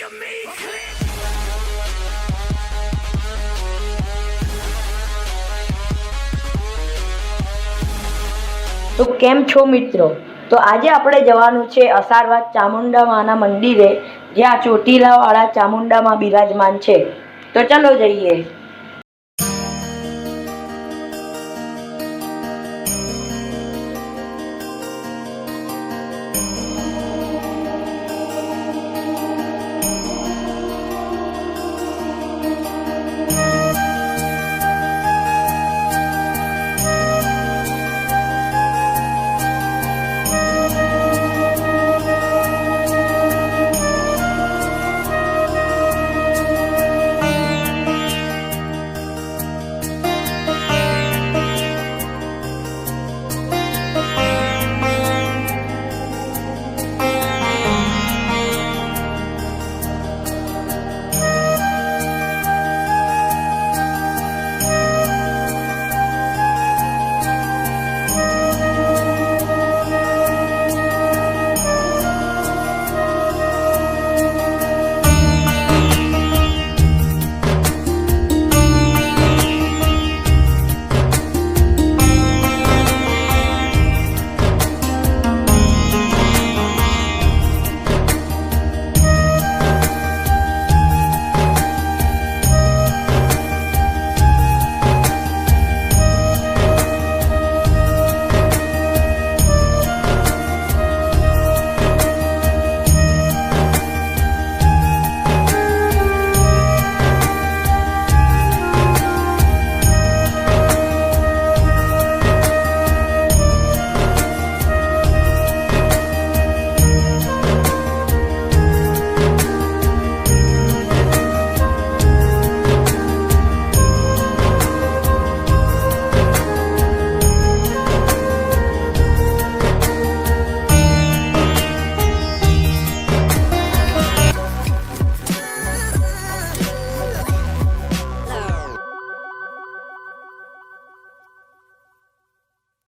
તો કેમ છો મિત્રો? તો આજે આપણે જવાનું છે અસારવાદ ચામુંડા માના મંદિરે, જ્યાં ચોટીલાવાળા ચામુંડામાં બિરાજમાન છે. તો ચાલો જઈએ.